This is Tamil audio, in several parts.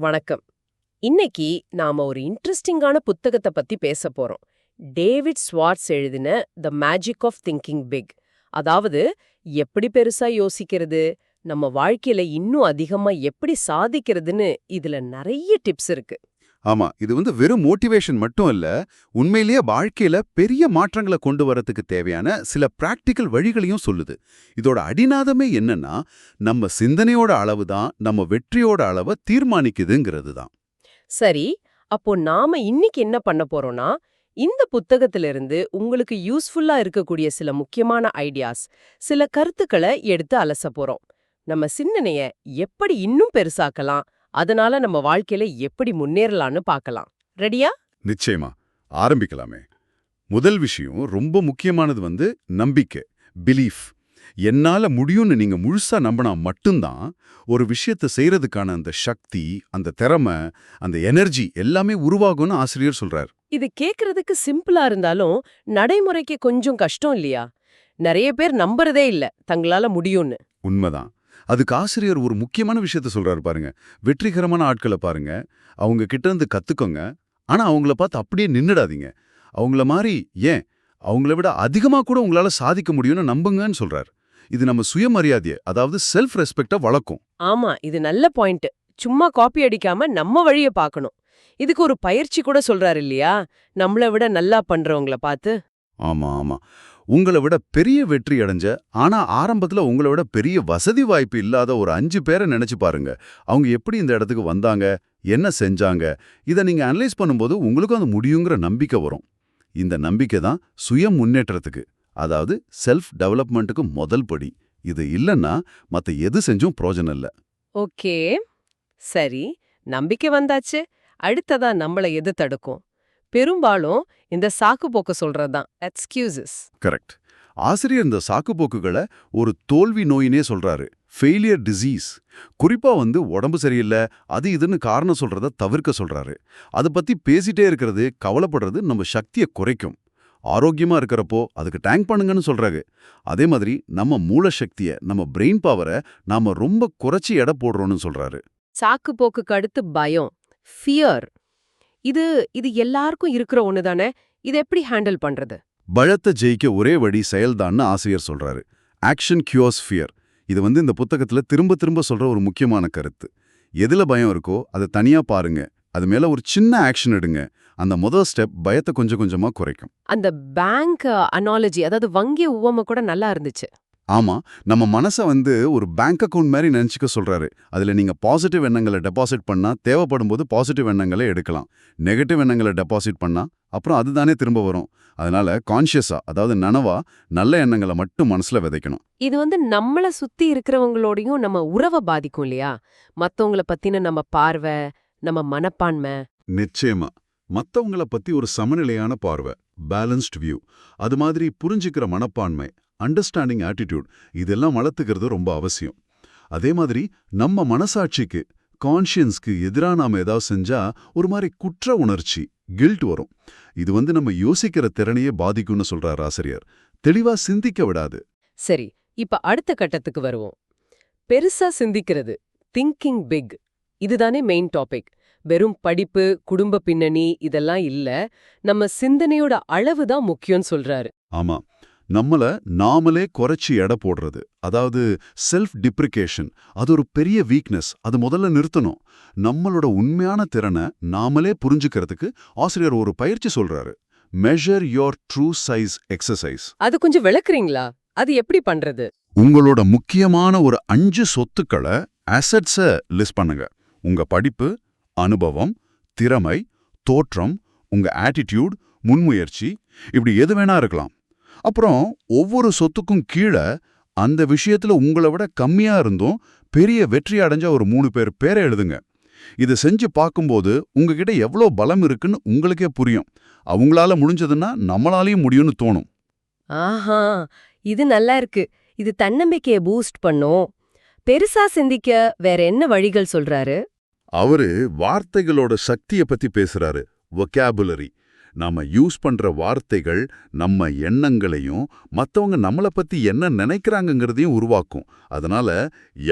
வணக்கம். இன்னைக்கு நாம ஒரு இன்ட்ரெஸ்டிங்கான புத்தகத்தை பத்தி பேச போறோம். டேவிட் ஸ்வார்ட்ஸ் எழுதின the magic of thinking big அதாவது எப்படி பெருசா யோசிக்கிறது? நம்ம வாழ்க்கையில இன்னும் அதிகமா எப்படி சாதிக்கிறதுன்னு இதுல நிறைய டிப்ஸ் இருக்கு. ஆமா இது வந்து வெறும் மோட்டிவேஷன் மட்டும் இல்ல உண்மையிலேயே வாழ்க்கையில பெரிய மாற்றங்களை கொண்டு வரதுக்கு தேவையான சில பிராக்டிக்கல் வழிகளையும் சொல்லுது. இதோட அடிநாதமே என்னன்னா நம்ம சிந்தனையோட அளவு தான் நம்ம வெற்றியோட அளவை தீர்மானிக்குதுங்கிறது தான் சரி அப்போ நாம இன்னைக்கு என்ன பண்ண போறோம்னா இந்த புத்தகத்திலிருந்து உங்களுக்கு யூஸ்ஃபுல்லா இருக்கக்கூடிய சில முக்கியமான ஐடியாஸ் சில கருத்துக்களை எடுத்து அலச போறோம். நம்ம சிந்தனைய எப்படி இன்னும் பெருசாக்கலாம் அதனால நம்ம வாழ்க்கையில எப்படி முன்னேறலாம்னு பார்க்கலாம். ரெடியா நிச்சயமா. ஆரம்பிக்கலாமே. முதல் விஷயம் ரொம்ப முக்கியமானது வந்து நம்பிக்கை பிலீஃப் என்னால முடியும்னு நீங்க முழுசா நம்பினா மட்டும்தான் ஒரு விஷயத்தை செய்யறதுக்கான அந்த சக்தி அந்த திறமை அந்த எனர்ஜி எல்லாமே உருவாகும்னு ஆசிரியர் சொல்றார். இது கேக்குறதுக்கு சிம்பிளா இருந்தாலும் நடைமுறைக்கு கொஞ்சம் கஷ்டம் இல்லையா? நிறைய பேர் நம்புறதே இல்ல தங்களால முடியும்னு. உண்மைதான். அதுக்கு ஆசிரியர் ஒரு முக்கியமான விஷயத்த சொல்றாரு பாருங்க. வெற்றிகரமான ஆட்களை பாருங்க. அவங்க கிட்ட இருந்து கத்துக்கோங்க. ஆனா அவங்கள பார்த்து அப்படியே நின்னுடாதீங்க. அவங்கள மாதிரி ஏன்? அவங்கள விட அதிகமா கூட உங்களால சாதிக்க முடியும்னு நம்புங்கன்னு சொல்றாரு. இது நம்ம சுயமரியாதையை அதாவது செல்ஃப் ரெஸ்பெக்ட வளர்க்கும். ஆமா இது நல்ல பாயிண்ட் சும்மா காப்பி அடிக்காம நம்ம வழிய பார்க்கணும். இதுக்கு ஒரு பயிற்சி கூட சொல்றாரு இல்லையா? நம்மள விட நல்லா பண்றவங்கள பார்த்து. ஆமா ஆமா. உங்களை விட பெரிய வெற்றி அடைஞ்ச ஆனா ஆரம்பத்துல உங்களை விட பெரிய வசதி வாய்ப்பு இல்லாத ஒரு அஞ்சு பேரை நினைச்சு பாருங்க. அவங்க எப்படி இந்த இடத்துக்கு வந்தாங்க என்ன செஞ்சாங்க இதை நீங்க அனலைஸ் பண்ணும்போது உங்களுக்கும் அது முடியுங்கிற நம்பிக்கை வரும். இந்த நம்பிக்கை தான் சுய முன்னேற்றத்துக்கு அதாவது செல்ஃப் டெவலப்மெண்ட்டுக்கு முதல் படி. இது இல்லைன்னா மத்த எது செஞ்சும் பிரோஜனம் இல்ல. ஓகே. சரி. நம்பிக்கை வந்தாச்சு. அடுத்ததா நம்மள எது தடுக்கும்? பெரும்பாலும் இந்த சாக்கு போக்க சொல்றதுதான். எக்ஸ்கியூசஸ் கரெக்ட் ஆசிரியர் இந்த சாக்குப்போக்குகளை ஒரு தோல்வி நோயினே சொல்றாரு. ஃபெயிலியர் டிசீஸ் குறிப்பா வந்து உடம்பு சரியில்லை அது இதுன்னு காரணம் சொல்றத தவிர்க்க சொல்றாரு. அதை பத்தி பேசிட்டே இருக்கிறது கவலைப்படுறது நம்ம சக்தியை குறைக்கும். ஆரோக்கியமா இருக்கிறப்போ அதுக்கு டேங்க் பண்ணுங்கன்னு சொல்றாரு. அதே மாதிரி நம்ம மூல சக்தியை நம்ம பிரெயின் பவரை நாம ரொம்ப குறைச்சி எடை போடுறோம்னு சொல்றாரு. சாக்கு போக்குக்கு அடுத்து பயம். ஃபியர் இது இது எல்லாருக்கும் இருக்கிற ஒண்ணு தானே? இது எப்படி ஹேண்டில் பண்றது? பழத்தை ஜெயிக்க ஒரே வழி செயல்தான்னு ஆசிரியர் சொல்றாரு. ஆக்ஷன் கியூர்ஸ் ஃபியர் இது வந்து இந்த புத்தகத்துல திரும்ப திரும்ப சொல்ற ஒரு முக்கியமான கருத்து. எதுல பயம் இருக்கோ அதை தனியா பாருங்க. அது மேல ஒரு சின்ன ஆக்ஷன் எடுங்க. அந்த முதல் ஸ்டெப் பயத்தை கொஞ்சம் கொஞ்சமா குறைக்கும். அந்த பேங்க் அனாலஜி அதாவது வங்கி உவமை கூட நல்லா இருந்துச்சு. ஆமா நம்ம மனசை வந்து ஒரு பேங்க் அக்கவுண்ட் மாதிரி நினைச்சுக்க சொல்றாரு. அதுல நீங்க பாசிட்டிவ் எண்ணங்களை டெபாசிட் பண்ணா தேவைப்படும் போது பாசிட்டிவ் எண்ணங்களை எடுக்கலாம். நெகட்டிவ் எண்ணங்களை டெபாசிட் பண்ணா அப்புறம் அதுதானே திரும்ப வரும். அதனால கான்ஷியஸா அதாவது நனவா நல்ல எண்ணங்களை மட்டும் மனசுல விதைக்கணும். இது வந்து நம்மள சுத்தி இருக்கிறவங்களோடையும் நம்ம உறவை பாதிக்கும் இல்லையா? மத்தவங்கள பத்தின நம்ம பார்வை நம்ம மனப்பான்மை. நிச்சயமா. மத்தவங்கள பத்தி ஒரு சமநிலையான பார்வை பேலன்ஸ்ட் வியூ அது மாதிரி புரிஞ்சுக்கிற மனப்பான்மை அண்டர்ஸ்டாண்டிங் ஆட்டிடியூட் இதெல்லாம் வளர்த்துக்கிறது ரொம்ப அவசியம். அதே மாதிரி நம்ம மனசாட்சிக்கு கான்ஷியன்ஸ்க்கு எதிரா நாம ஏதாவது செஞ்சா ஒரு மாதிரி குற்ற உணர்ச்சி கில்ட் வரும். இது வந்து நம்ம யோசிக்கிற திறனையே பாதிக்கும்னு சொல்றார் ஆசிரியர். தெளிவா சிந்திக்க விடாது. சரி இப்ப அடுத்த கட்டத்துக்கு வருவோம். பெருசா சிந்திக்கிறது திங்கிங் பிக் இதுதானே மெயின் டாபிக் வெறும் படிப்பு குடும்ப பின்னணி இதெல்லாம் இல்ல. நம்ம சிந்தனையோட அளவு தான் முக்கியம்னு சொல்றாரு. ஆமா. நம்மள நாமளே குறைச்சி எடை போடுறது. அதாவது செல்ஃப் டிப்ரிகேஷன் அது ஒரு பெரிய வீக்னஸ் அது முதல்ல நிறுத்தணும். நம்மளோட உண்மையான திறனை நாமளே புரிஞ்சுக்கிறதுக்கு ஆசிரியர் ஒரு பயிற்சி சொல்றாரு. Measure your true size exercise அது கொஞ்சம் விளக்குறீங்களா? அது எப்படி பண்றது? உங்களோட முக்கியமான ஒரு அஞ்சு சொத்துக்களை அசட்ஸை லிஸ்ட் பண்ணுங்க. உங்க படிப்பு அனுபவம் திறமை தோற்றம் உங்க ஆட்டிடியூட் முன்முயற்சி இப்படி எது வேணா இருக்கலாம். அப்புறம் ஒவ்வொரு சொத்துக்கும் கீழே அந்த விஷயத்துல உங்களை விட கம்மியா இருந்தும் பெரிய வெற்றி அடைஞ்ச ஒரு மூணு பேர் பேரை எழுதுங்க. இதை செஞ்சு பார்க்கும்போது உங்ககிட்ட எவ்வளோ பலம் இருக்குன்னு உங்களுக்கே புரியும். அவங்களால முடிஞ்சதுன்னா நம்மளாலையும் முடியும்னு தோணும். ஆஹா இது நல்லா இருக்கு. இது தன்னம்பிக்கையை பூஸ்ட் பண்ணும். பெருசா சிந்திக்க வேற என்ன வழிகள் சொல்றாரு? அவரு வார்த்தைகளோட சக்தியை பத்தி பேசுறாரு. வொக்காபுலரி நாம யூஸ் பண்ற வார்த்தைகள் நம்ம எண்ணங்களையும் மத்தவங்க நம்மள பத்தி என்ன நினைக்கிறாங்கங்கிறதையும் உருவாக்கும். அதனால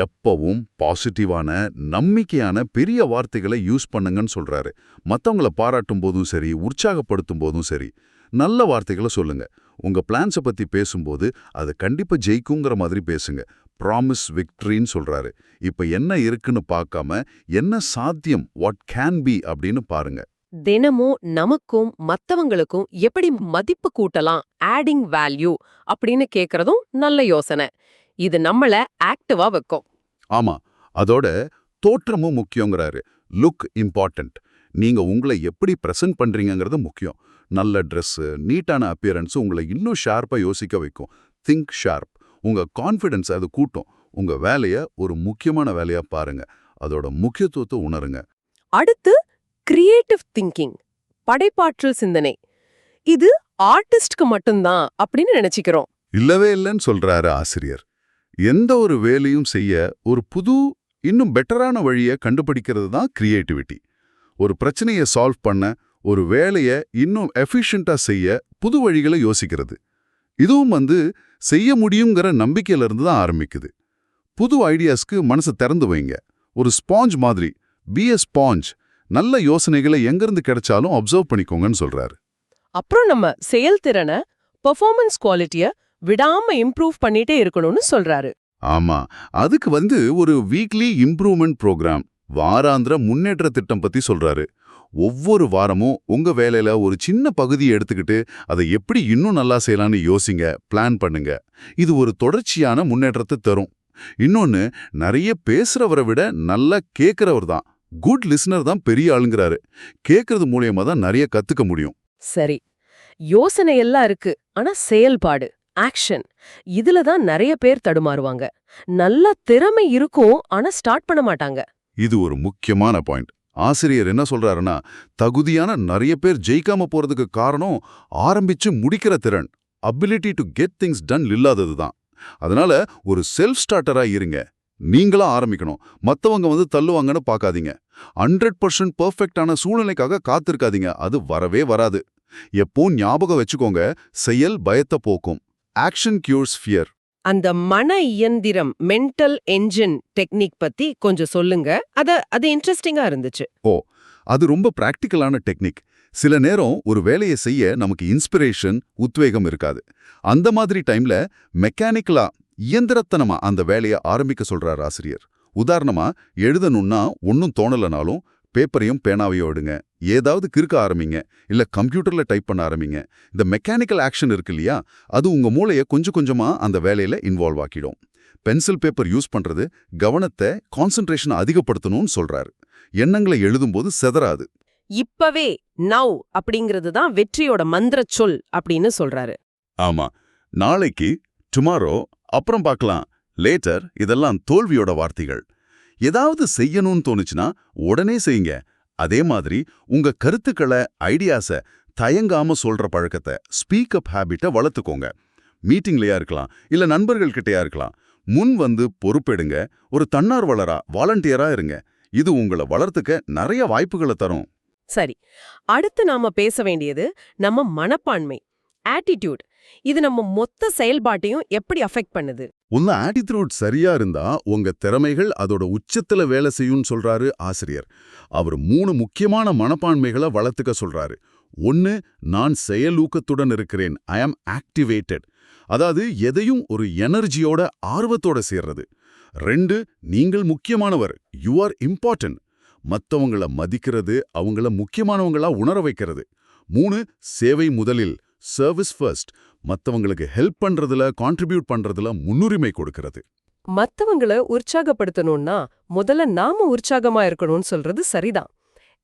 எப்பவும் பாசிட்டிவான நம்பிக்கையான பெரிய வார்த்தைகளை யூஸ் பண்ணுங்கன்னு சொல்றாரு. மத்தவங்கள பாராட்டும் போதும் சரி உற்சாகப்படுத்தும் போதும் சரி நல்ல வார்த்தைகளை சொல்லுங்க. உங்க பிளான்ஸை பத்தி பேசும்போது அது கண்டிப்பா ஜெயிக்குங்கிற மாதிரி பேசுங்க. ப்ராமிஸ் விக்ட்ரின்னு சொல்றாரு. இப்ப என்ன இருக்குன்னு பார்க்காம என்ன சாத்தியம் வாட் கேன் பி அப்படின்னு பாருங்க. தினமும் நமக்கும் மத்தவங்களுக்கும் எப்படி மதிப்பு கூட்டலாம் ஆடிங் வேல்யூ அப்படின்னு கேக்குறதும் நல்ல யோசனை. இது நம்மள ஆக்டிவா வைக்கும். ஆமா அதோட தோற்றமும் முக்கியங்கிறாரு. லுக் இம்பார்ட்டன்ட் நீங்க உங்களை எப்படி பிரசன்ட் பண்றீங்கங்கிறது முக்கியம். நல்ல ட்ரெஸ் நீட்டான அப்பியரன்ஸ் உங்களை இன்னும் ஷார்ப்பா யோசிக்க வைக்கும். திங்க் ஷார்ப் உங்க கான்ஃபிடன்ஸ் அது கூட்டும். உங்க வேலைய ஒரு முக்கியமான வேலையா பாருங்க. அதோட முக்கியத்துவத்தை உணருங்க. அடுத்து கிரியேட்டிவ் திங்கிங் படைப்பாற்றல் சிந்தனை. இது ஆர்டிஸ்ட்க்கு மட்டும்தான் அப்படின்னு நினைச்சுக்கிறோம். இல்லவே இல்லைன்னு சொல்றாரு ஆசிரியர். எந்த ஒரு வேலையும் செய்ய ஒரு புது இன்னும் பெட்டரான வழியை கண்டுபிடிக்கிறது தான் கிரியேட்டிவிட்டி ஒரு பிரச்சனையை சால்வ் பண்ண ஒரு வேலையை இன்னும் எஃபிஷியண்டாக செய்ய புது வழிகளை யோசிக்கிறது. இதுவும் வந்து செய்ய முடியுங்கிற நம்பிக்கையில இருந்து தான் ஆரம்பிக்குது. புது ஐடியாஸ்க்கு மனசை திறந்து வைங்க. ஒரு ஸ்பாஞ்ச் மாதிரி பி எ ஸ்பாஞ்ச் நல்ல யோசனைகளை எங்கிருந்து கிடைச்சாலும் அப்சர்வ் பண்ணிக்கோங்கன்னு சொல்றாரு. அப்புறம் நம்ம செயல்திறனை பெர்ஃபார்மன்ஸ் குவாலிட்டிய விடாம இம்ப்ரூவ் பண்ணிட்டே இருக்கணும்னு சொல்றாரு. ஆமா. அதுக்கு வந்து ஒரு வீக்லி இம்ப்ரூவ்மெண்ட் ப்ரோக்ராம் வாராந்திர முன்னேற்ற திட்டம் பத்தி சொல்றாரு. ஒவ்வொரு வாரமும் உங்க வேலையில ஒரு சின்ன பகுதியை எடுத்துக்கிட்டு அதை எப்படி இன்னும் நல்லா செய்யலாம்னு யோசிங்க பிளான் பண்ணுங்க. இது ஒரு தொடர்ச்சியான முன்னேற்றத்தை தரும். இன்னொன்னு நிறைய பேசுறவரை விட நல்லா கேட்கிறவர் தான். குட் லிசனர் தான் பெரிய ஆளுங்கிறாரு. கேட்கறது மூலியமா தான் நிறைய கத்துக்க முடியும். சரி. யோசனை எல்லாம் இருக்கு. ஆனா செயல்பாடு ஆக்ஷன் இதுல தான் நிறைய பேர் தடுமாறுவாங்க. நல்ல திறமை இருக்கும் ஆனா ஸ்டார்ட் பண்ண மாட்டாங்க. இது ஒரு முக்கியமான பாயிண்ட் ஆசிரியர் என்ன சொல்றாருன்னா தகுதியான நிறைய பேர் ஜெயிக்காம போறதுக்கு காரணம் ஆரம்பிச்சு முடிக்கிற திறன். Ability to get things done இல்லாதது தான். அதனால ஒரு செல்ஃப் ஸ்டார்டரா இருங்க. நீங்களா ஆரம்பிக்கணும். மத்தவங்க வந்து தள்ளுவாங்கன்னு பார்க்காதீங்க. ஹண்ட்ரட் பர்சன்ட் பர்ஃபெக்டான சூழ்நிலைக்காக காத்திருக்காதீங்க. அது வரவே வராது. எப்போ ஞாபகம் வச்சுக்கோங்க. செயல் பயத்தை போக்கும். ஆக்ஷன் கியூர்ஸ் ஃபியர் அந்த மன இயந்திரம் மென்டல் என்ஜின் டெக்னிக் பத்தி கொஞ்சம் சொல்லுங்க. அத அது இன்ட்ரெஸ்டிங்கா இருந்துச்சு. அது ரொம்ப பிராக்டிக்கலான டெக்னிக் சில நேரம் ஒரு வேலையை செய்ய நமக்கு இன்ஸ்பிரேஷன் உத்வேகம் இருக்காது. அந்த மாதிரி டைம்ல மெக்கானிக்கலா இயந்திரத்தனமா அந்த வேலையை ஆரம்பிக்க சொல்றார் ஆசிரியர். உதாரணமா எழுதணும்னா ஒன்னும் தோணலனாலும் பேப்பரையும் பேனாவையும் எடுங்க. ஏதாவது கிறுக்க ஆரம்பிங்க. இல்ல கம்ப்யூட்டர்ல டைப் பண்ண ஆரம்பிங்க. இந்த மெக்கானிக்கல் ஆக்ஷன் இருக்கு இல்லையா அது உங்க மூளைய கொஞ்சம் கொஞ்சமா அந்த வேலையில இன்வால்வ் ஆக்கிடும். பென்சில் பேப்பர் யூஸ் பண்றது கவனத்தை கான்சென்ட்ரேஷனை அதிகப்படுத்தணும்னு சொல்றாரு. எண்ணங்களை எழுதும்போது செதறாது. இப்பவே நவ் அப்படிங்கிறது தான் வெற்றியோட மந்திர சொல் அப்படின்னு சொல்றாரு. ஆமா. நாளைக்கு டுமாரோ அப்புறம் பார்க்கலாம். லேட்டர் இதெல்லாம் தோல்வியோட வார்த்தைகள். ஏதாவது செய்யணும்னு தோணுச்சுன்னா உடனே செய்யுங்க. அதே மாதிரி உங்க கருத்துக்களை ஐடியாஸ தயங்காம சொல்ற பழக்கத்தை ஸ்பீக் அப் ஹேபிட்டை வளர்த்துக்கோங்க. மீட்டிங்லயா இருக்கலாம் இல்ல நண்பர்கள்கிட்டயா இருக்கலாம். முன் வந்து பொறுப்பெடுங்க. ஒரு தன்னார்வலரா வாலண்டியரா இருங்க. இது உங்களை வளர்த்துக்க நிறைய வாய்ப்புகளை தரும். சரி. அடுத்து நாம பேச வேண்டியது நம்ம மனப்பான்மை. ஆட்டிடியூட் இது நம்ம மொத்த செயல்பாட்டையும் எப்படி அஃபெக்ட் பண்ணுது? உங்க ஆட்டிடியூட் சரியா இருந்தா உங்க திறமைகள் அதோட உச்சத்துல வேலை செய்யும்னு சொல்றாரு ஆசிரியர். அவர் மூணு முக்கியமான மனப்பான்மைகளை வளர்த்துக்க சொல்றாரு. ஒன்னு நான் செயலூக்கத்துடன் இருக்கிறேன். ஐ ஆம் ஆக்டிவேட்டட் அதாவது எதையும் ஒரு எனர்ஜியோட ஆர்வத்தோட சேர்றது. ரெண்டு நீங்கள் முக்கியமானவர். யூ ஆர் இம்பார்ட்டன்ட் மத்தவங்கள மதிக்கிறது அவங்கள முக்கியமானவங்களா உணர வைக்கிறது. மூணு சேவை முதலில். சர்வீஸ் ஃபர்ஸ்ட் மத்தவங்களுக்கு ஹெல்ப் பண்றதுல கான்ட்ரிபியூட் பண்றதுல முன்னுரிமை கொடுக்கிறது. மத்தவங்கள உற்சாகப்படுத்தணும்னா முதல்ல நாம உற்சாகமா இருக்கணும்னு சொல்றது சரிதான்.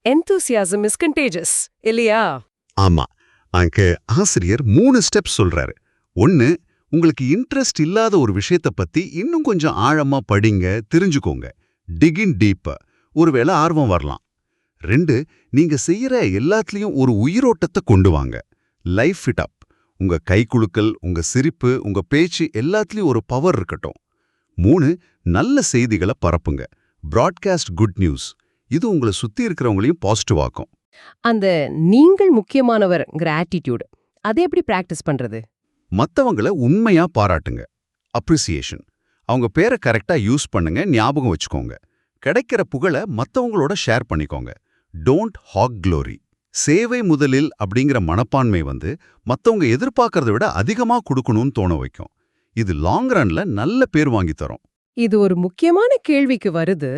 Enthusiasm is contagious இல்லையா? ஆமா. அங்க ஆசிரியர் மூணு ஸ்டெப்ஸ் சொல்றாரு. ஒன்னு உங்களுக்கு இன்ட்ரெஸ்ட் இல்லாத ஒரு விஷயத்த பத்தி இன்னும் கொஞ்சம் ஆழமா படிங்க தெரிஞ்சுக்கோங்க. டிகின் டீப்ப ஒருவேளை ஆர்வம் வரலாம். ரெண்டு நீங்க செய்யற எல்லாத்துலயும் ஒரு உயிரோட்டத்தை கொண்டு வாங்க. லைஃப் ஃபிட் அப் உங்க கைக்குலுக்கல் உங்க சிரிப்பு உங்க பேச்சு எல்லாத்துலயும் ஒரு பவர் இருக்கட்டும். மூணு நல்ல செய்திகளை பரப்புங்க. பிராட்காஸ்ட் குட் நியூஸ் இது உங்களை சுத்தி இருக்கிறவங்களையும் பாசிட்டிவ் ஆக்கும். அந்த நீங்கள் முக்கியமானவர்ங்கிற ஆட்டிடியூட் அதை எப்படி பிராக்டிஸ் பண்றது? மத்தவங்கள உண்மையா பாராட்டுங்க. அப்ரிசியேஷன் அவங்க பேரை கரெக்டா யூஸ் பண்ணுங்க ஞாபகம் வச்சுக்கோங்க. கிடைக்கிற புகழ மத்தவங்களோட ஷேர் பண்ணிக்கோங்க. டோன்ட் ஹாக் க்ளோரி சேவை முதலில் அப்படிங்கிற மனப்பான்மை வந்து மத்தவங்க எதிர்பார்க்கறத விட அதிகமா கொடுக்கணும்னு தோண வைக்கும். இது லாங் ரன்ல நல்ல பேர் வாங்கி தரும். இது ஒரு முக்கியமான கேள்விக்கு வருது.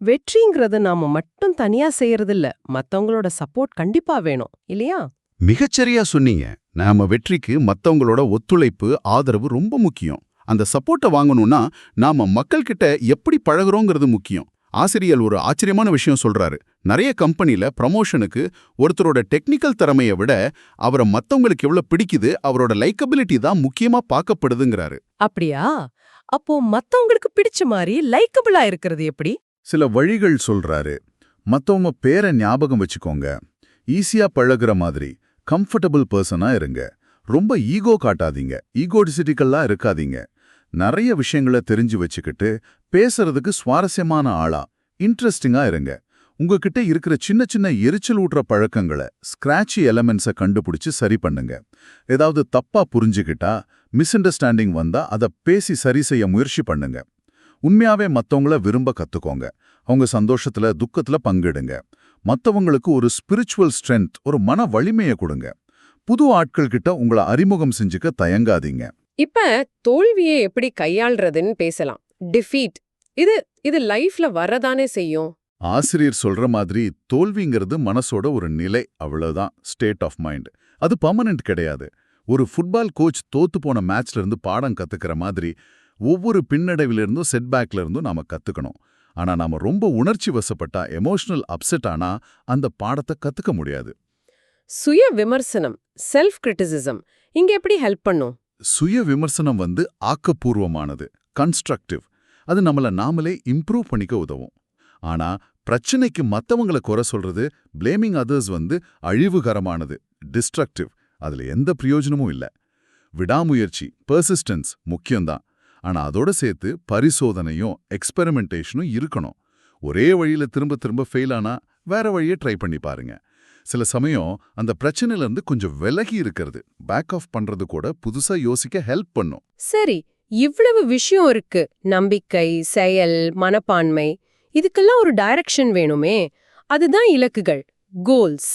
வெற்றிங்கிறத நாம மட்டும் தனியா செய்யறதில்ல. மத்தவங்களோட சப்போர்ட் கண்டிப்பா வேணும். இல்லையா? மிகச்சரியா சொன்னீங்க. நாம வெற்றிக்கு மத்தவங்களோட ஒத்துழைப்பு ஆதரவு ரொம்ப முக்கியம். அந்த சப்போர்ட்டை வாங்கணும்னா நாம மக்கள்கிட்ட எப்படி பழகுறோங்கிறது முக்கியம். ஆசிரியர் ஒரு ஆச்சரியமான விஷயம் சொல்றாரு. நிறைய கம்பெனில ப்ரமோஷனுக்கு ஒருத்தரோட டெக்னிக்கல் திறமையை விட அவரை மத்தவங்களுக்கு எவ்வளவு பிடிக்குது அவரோட லைக்கபிலிட்டி தான் முக்கியமா பார்க்கப்படுதுங்கிறாரு. அப்படியா? அப்போ மத்தவங்களுக்கு பிடிச்ச மாதிரி லைக்கபிளா இருக்கிறது எப்படி? சில வழிகள் சொல்றாரு. மத்தவங்க பேரை ஞாபகம் வச்சுக்கோங்க. ஈஸியா பழகுற மாதிரி கம்ஃபர்டபுள் பர்சனா இருங்க. ரொம்ப ஈகோ காட்டாதீங்க. ஈகோடிசிட்டிக்கல்லா இருக்காதீங்க. நிறைய விஷயங்களை தெரிஞ்சு வச்சுக்கிட்டு பேசுறதுக்கு சுவாரஸ்யமான ஆளா இன்ட்ரெஸ்டிங்கா இருங்க. உங்ககிட்ட இருக்கிற சின்ன சின்ன எரிச்சல் ஊட்டுற பழக்கங்களை ஸ்கிராட்சி எலமெண்ட்ஸை கண்டுபிடிச்சு சரி பண்ணுங்க. ஏதாவது தப்பா புரிஞ்சுக்கிட்டா மிஸ் அண்டர்ஸ்டாண்டிங் வந்தா அதை பேசி சரி செய்ய முயற்சி பண்ணுங்க. உண்மையாவே மத்தவங்கள விரும்ப கத்துக்கோங்க. அவங்க சந்தோஷத்துல துக்கத்துல பங்கிடுங்க. மத்தவங்களுக்கு ஒரு ஸ்பிரிச்சுவல் ஸ்ட்ரென்த் ஒரு மன வலிமையை கொடுங்க. புது ஆட்கள் கிட்ட உங்களை அறிமுகம் செஞ்சுக்க தயங்காதீங்க. இப்ப தோல்வியை எப்படி கையாள்றதுன்னு பேசலாம். டிஃபீட் இது இது லைஃப்ல வரதானே செய்யும்? ஆசிரியர் சொல்ற மாதிரி தோல்விங்கிறது மனசோட ஒரு நிலை அவ்வளவுதான். ஸ்டேட் ஆஃப் மைண்ட் அது பர்மனன்ட் கிடையாது. ஒரு ஃபுட்பால் கோச் தோத்து போன மேட்ச்ல இருந்து பாடம் கத்துக்கிற மாதிரி ஒவ்வொரு பின்னடைவிலிருந்தும் செட்பேக்ல இருந்தும் நாம கத்துக்கணும். ஆனா நாம ரொம்ப உணர்ச்சி வசப்பட்டா எமோஷனல் அப்செட் ஆனா அந்த பாடத்தை கத்துக்க முடியாது. சுய விமர்சனம் செல்ஃப் கிரிட்டிசிசம் இங்க எப்படி ஹெல்ப் பண்ணும்? சுய விமர்சனம் வந்து ஆக்கப்பூர்வமானது கன்ஸ்ட்ரக்டிவ் அது நம்மள நாமளே இம்ப்ரூவ் பண்ணிக்க உதவும். ஆனா பிரச்சனைக்கு மத்தவங்கள குறை சொல்றது பிளேமிங் அதர்ஸ் வந்து அழிவுகரமானது டிஸ்ட்ரக்டிவ் அதுல எந்த பிரயோஜனமும் இல்ல. விடாமுயற்சி பர்சிஸ்டன்ஸ் முக்கியம்தான். ஆனா அதோட சேர்த்து பரிசோதனையும் எக்ஸ்பெரிமெண்டேஷனும் இருக்கணும். ஒரே வழியில் திரும்ப திரும்ப ஃபெயில் ஆனா வேற வழியை ட்ரை பண்ணி பாருங்க. சில சமயம் அந்த பிரச்சனையில இருந்து கொஞ்சம் விலகி இருக்கிறது. பேக் ஆஃப் பண்றது கூட புதுசா யோசிக்க ஹெல்ப் பண்ணும். சரி இவ்வளவு விஷயம் இருக்கு. நம்பிக்கை செயல் மனப்பான்மை இதுக்கெல்லாம் ஒரு டைரக்ஷன் வேணுமே. அதுதான் இலக்குகள் கோல்ஸ்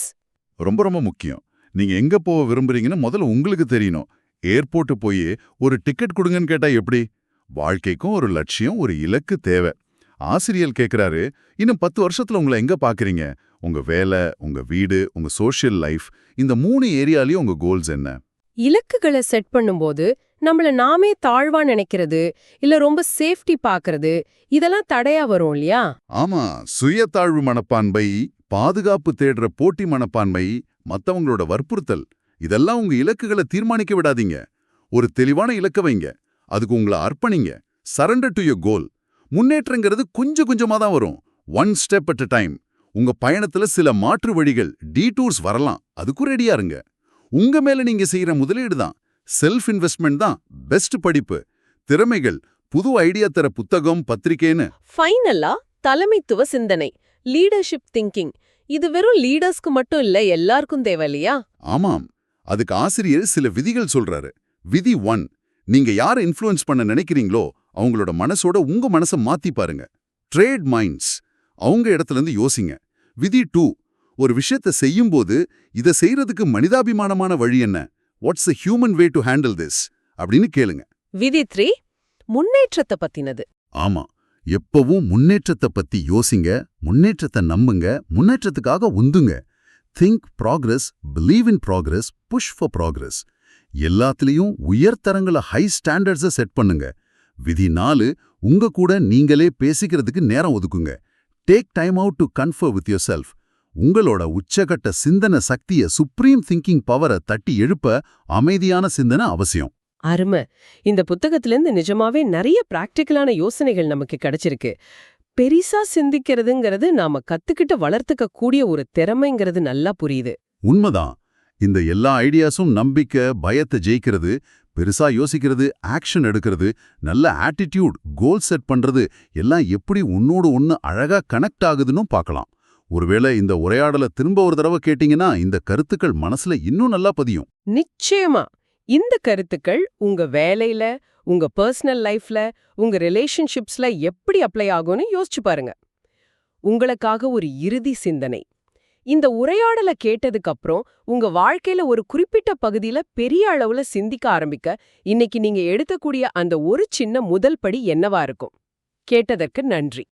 ரொம்ப ரொம்ப முக்கியம். நீங்க எங்க போக விரும்புறீங்கன்னு முதல்ல உங்களுக்கு தெரியணும். ஏர்போர்ட் போய் ஒரு டிக்கெட் கொடுங்கன்னு கேட்டா எப்படி? வாழ்க்கைக்கும் ஒரு லட்சியம் ஒரு இலக்கு தேவை. ஆசிரியர் கேக்குறாரு இன்னும் பத்து வருஷத்துல உங்களை எங்க பாக்குறீங்க? உங்க வேலை உங்க வீடு உங்க சோஷியல் லைஃப் இந்த மூணு ஏரியாலயும் உங்க கோல்ஸ் என்ன? இலக்குகளை செட் பண்ணும்போது நம்மள நாமே தாழ்வா நினைக்கிறது இல்ல ரொம்ப சேஃப்டி பாக்குறது இதெல்லாம் தடையா வரும் இல்லையா? ஆமா சுயதாழ்வு மனப்பான்மை பாதுகாப்பு தேடுற போட்டி மனப்பான்மை மத்தவங்களோட வற்புறுத்தல் இதெல்லாம் உங்க இலக்குகளை தீர்மானிக்க விடாதீங்க. ஒரு தெளிவான இலக்க வைங்க அதுக்கு உங்களை அர்ப்பணிங்க. சரண்டர் டு யோர் கோல் முன்னேற்றங்கிறது கொஞ்சம் கொஞ்சமா தான் வரும். One step at a time உங்க பயணத்துல சில மாற்று வழிகள் டீடூர்ஸ் வரலாம். அதுக்கும் ரெடியா இருங்க. உங்க மேல நீங்க செய்யற முதலீடு தான். செல்ஃப் இன்வெஸ்ட்மெண்ட் தான் பெஸ்ட் படிப்பு. திறமைகள் புது ஐடியா தர புத்தகம் பத்திரிக்கைன்னு. ஃபைனலா தலைமைத்துவ சிந்தனை லீடர்ஷிப் திங்கிங். இது வெறும் லீடர்ஸ்க்கு மட்டும் இல்ல எல்லாருக்கும் தேவை இல்லையா? ஆமாம். அதுக்கு ஆசிரியர் சில விதிகள் சொல்றாரு. விதி ஒன் நீங்க யார இன்ஃப்ளூயன்ஸ் பண்ண நினைக்கிறீங்களோ அவங்களோட மனசோட உங்க மனசை மாத்தி பாருங்க. Trade minds. அவங்க இடத்துல இருந்து யோசிங்க. விதி டூ ஒரு விஷயத்தை செய்யும்போது இதை செய்யறதுக்கு மனிதாபிமானமான வழி என்ன? What's a human way to handle this அப்படின்னு கேளுங்க. விதி த்ரீ முன்னேற்றத்தை பத்தினது. ஆமா. எப்பவும் முன்னேற்றத்தை பத்தி யோசிங்க முன்னேற்றத்தை நம்புங்க முன்னேற்றத்துக்காக உந்துங்க. Think progress believe in progress push for progress எல்லாத்துலயும் உயர்தரங்கள ஹை ஸ்டாண்டர்ட்ஸை செட் பண்ணுங்க. விதி நாலு உங்க கூட நீங்களே பேசிக்கிறதுக்கு நேரம் ஒதுக்குங்க. Take time out to confer with yourself உங்களோட உச்சகட்ட சிந்தன சக்திய சுப்ரீம் திங்கிங் பவரை தட்டி எழுப்ப அமைதியான சிந்தனை அவசியம். அருமை. இந்த புத்தகத்திலிருந்து நிஜமாவே நிறைய பிராக்டிக்கலான யோசனைகள் நமக்கு கிடைச்சிருக்கு. பெரிசா சிந்திக்கிறதுங்கிறது நாம கத்துக்கிட்டு வளர்த்துக்க கூடிய ஒரு திறமைங்கிறது நல்லா புரியுது. உண்மைதான். இந்த எல்லா ஐடியாஸும் நம்பிக்கை பயத்தை ஜெயிக்கிறது பெருசா யோசிக்கிறது ஆக்ஷன் எடுக்கிறது நல்ல ஆட்டிடியூட் கோல் செட் பண்றது எல்லாம் எப்படி உன்னோடு ஒன்று அழகா கனெக்ட் ஆகுதுன்னு பார்க்கலாம். ஒருவேளை இந்த உரையாடலை திரும்ப ஒரு தடவை கேட்டீங்கன்னா இந்த கருத்துக்கள் மனசுல இன்னும் நல்லா பதியும். நிச்சயமா. இந்த கருத்துக்கள் உங்க வேலையில உங்க பர்சனல் லைஃப்ல உங்க ரிலேஷன்ஷிப்ஸ்ல எப்படி அப்ளை ஆகும்னு யோசிச்சு பாருங்க. உங்களுக்காக ஒரு இறுதி சிந்தனை. இந்த உரையாடலை கேட்டதுக்கு அப்புறம் உங்க வாழ்க்கையில ஒரு குறிப்பிட்ட பகுதியில பெரிய அளவுல சிந்திக்க ஆரம்பிக்க இன்னைக்கு நீங்க எடுத்தக்கூடிய அந்த ஒரு சின்ன முதல் படி என்னவா இருக்கும்? கேட்டதற்கு நன்றி.